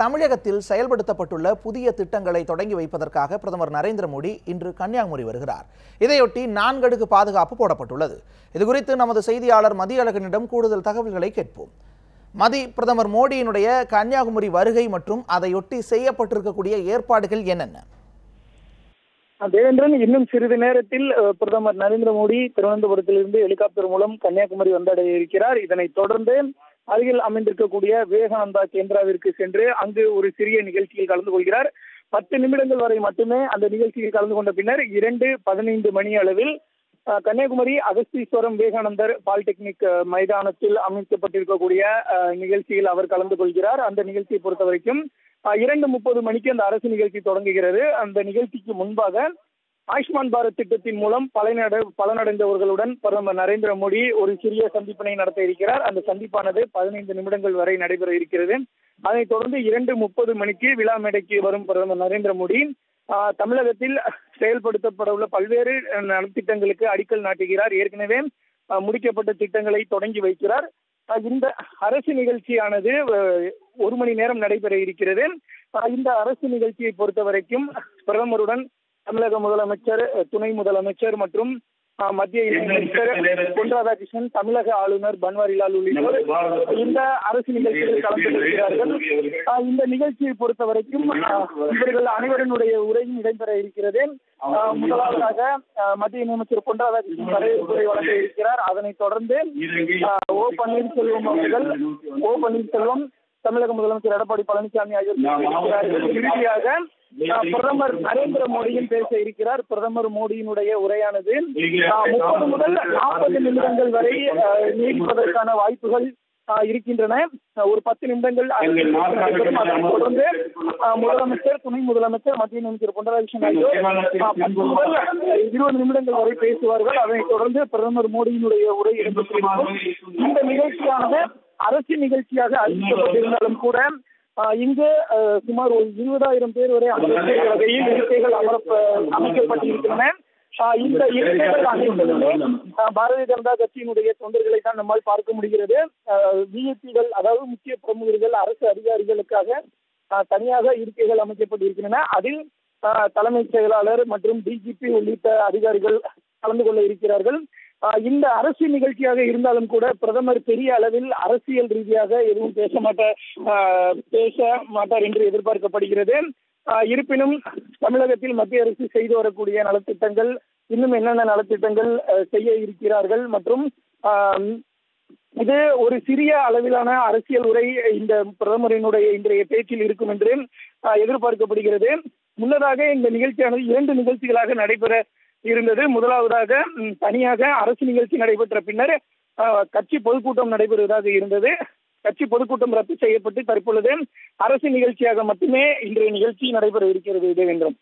தமிழகத்தில் செயல்படுத்தப்பட்டுள்ள புதிய திட்டங்களை தொடங்கி வைப்பதற்காக பிரதமர் நரேந்திர மோடி இன்று கன்னியாகுமரி வருகிறார். இதையொட்டி நான்கடுக்கு பாதுகாப்பு போடப்பட்டுள்ளது. இதுகுறித்து நமது செய்தியாளர் மதியழகனிடம் கூடுதல் தகவல்களை கேட்போம். மதி பிரதமர் மோடியினுடைய கன்னியாகுமரி வருகை மற்றும் அதையொட்டி செய்யப்பட்டிருக்கக்கூடிய ஏற்பாடுகள் என்னென்ன? தேவேந்திரன் இன்னும் சிறிது நேரத்தில் பிரதமர் நரேந்திர மோடி திருவனந்தபுரத்திலிருந்து ஹெலிகாப்டர் மூலம் கன்னியாகுமரி வந்தடைய இருக்கிறார் இதனைத் தொடர்ந்து அருகில் அமைந்திருக்கக்கூடிய விவேகானந்தா கேந்திராவிற்கு சென்று அங்கு ஒரு சிறிய நிகழ்ச்சியில் கலந்து கொள்கிறார். பத்து நிமிடங்கள் வரை மட்டுமே அந்த நிகழ்ச்சியில் கலந்து கொண்ட பின்னர் இரண்டு பதினைந்து மணி அளவில் கன்னியாகுமரி அகஸ்தீஸ்வரம் விவேகானந்தர் பாலிடெக்னிக் மைதானத்தில் அமைக்கப்பட்டிருக்கக்கூடிய நிகழ்ச்சியில் அவர் கலந்து கொள்கிறார். அந்த நிகழ்ச்சியை பொறுத்த வரைக்கும் இரண்டு முப்பது மணிக்கு அந்த அரசு நிகழ்ச்சி தொடங்குகிறது. அந்த நிகழ்ச்சிக்கு முன்பாக ஆயுஷ்மான் பாரத் திட்டத்தின் மூலம் பலனட பலனடைந்தவர்களுடன் பிரதமர் நரேந்திர மோடி ஒரு சிறிய சந்திப்பினை நடத்த இருக்கிறார். அந்த சந்திப்பானது பதினைந்து நிமிடங்கள் வரை நடைபெற இருக்கிறது. அதைத் தொடர்ந்து இரண்டு முப்பது மணிக்கு விழா மேடைக்கு வரும் பிரதமர் நரேந்திர மோடி தமிழகத்தில் செயல்படுத்தப்பட உள்ள பல்வேறு நலத்திட்டங்களுக்கு அடிக்கல் நாட்டுகிறார். ஏற்கனவே முடிக்கப்பட்ட திட்டங்களை தொடங்கி வைக்கிறார். இந்த அரசு நிகழ்ச்சியானது ஒரு மணி நேரம் நடைபெற இருக்கிறது. இந்த அரசு நிகழ்ச்சியை பொறுத்த வரைக்கும் பிரதமருடன் தமிழக முதலமைச்சர் துணை முதலமைச்சர் மற்றும் மத்திய இணையமைச்சர் பொன் ராதாகிருஷ்ணன் தமிழக ஆளுநர் பன்வாரிலால் உள்ளிட்டோர் இந்த அரசு நிகழ்ச்சியில் கலந்து கொள்கிறார்கள் இந்த நிகழ்ச்சியை பொறுத்த வரைக்கும் இவர்கள் அனைவரினுடைய உரையும் இடம்பெற இருக்கிறது. முதலாவதாக மத்திய இணையமைச்சர் பொன் ராதாகிருஷ்ணன் வரவேற்புரை வழங்க இருக்கிறார். அதனைத் தொடர்ந்து ஓ பன்னீர்செல்வம் அவர்கள் ஓ பன்னீர்செல்வம் தமிழக முதலமைச்சர் எடப்பாடி பழனிசாமி ஆகியோர் இறுதியாக பிரதமர் நரேந்திர மோடியும் பேச இருக்கிறார். பிரதமர் மோடியினுடைய உரையானது முப்பது முதல் நாற்பது நிமிடங்கள் வரை நீடிப்பதற்கான வாய்ப்புகள் இருக்கின்றன. ஒரு பத்து நிமிடங்கள் தொடர்ந்து முதலமைச்சர் துணை முதலமைச்சர் மத்திய அமைச்சர் முதல் இருபது நிமிடங்கள் வரை பேசுவார்கள். அதனைத் தொடர்ந்து பிரதமர் மோடியினுடைய உரை இடம்பெற்றிருக்கும் இந்த நிகழ்ச்சியானது அரசு நிகழ்ச்சியாக அறிவிக்கப்பட்டிருந்தாலும் கூட இங்கு சுமார் ஒரு இருபதாயிரம் பேர் வரை அமரக்கூடிய வகையில் இருக்கைகள் அமரப்ப அமைக்கப்பட்டிருக்கின்றன. இந்த இருக்கைகள் அனைத்துமே பாரதிய ஜனதா கட்சியினுடைய தொண்டர்களை தான் நம்மால் பார்க்க முடிகிறது. விஐபிகள் அதாவது முக்கிய பிரமுகர்கள் அரசு அதிகாரிகளுக்காக தனியாக இருக்கைகள் அமைக்கப்பட்டிருக்கின்றன. அதில் தலைமைச் செயலாளர் மற்றும் டிஜிபி உள்ளிட்ட அதிகாரிகள் கலந்து கொள்ள இருக்கிறார்கள். இந்த அரசு நிகழ்ச்சியாக இருந்தாலும் கூட பிரதமர் பெரிய அளவில் அரசியல் ரீதியாக எதுவும் பேச மாட்டார் பேச மாட்டார் என்று எதிர்பார்க்கப்படுகிறது. இருப்பினும் தமிழகத்தில் மத்திய அரசு செய்து வரக்கூடிய நலத்திட்டங்கள் இன்னும் என்னென்ன நலத்திட்டங்கள் செய்ய இருக்கிறார்கள் மற்றும் ஆஹ் இது ஒரு சிறிய அளவிலான அரசியல் உரை இந்த பிரதமரினுடைய இன்றைய பேச்சில் இருக்கும் என்று எதிர்பார்க்கப்படுகிறது. முன்னதாக இந்த நிகழ்ச்சியானது இரண்டு நிகழ்ச்சிகளாக நடைபெற இருந்தது. முதலாவதாக தனியாக அரசு நிகழ்ச்சி நடைபெற்ற பின்னர் கட்சி பொதுக்கூட்டம் நடைபெறுவதாக இருந்தது. கட்சி பொதுக்கூட்டம் ரத்து செய்யப்பட்டு தற்பொழுது அரசு நிகழ்ச்சியாக மட்டுமே இன்றைய நிகழ்ச்சி நடைபெற இருக்கிறது தேவேந்திரம்.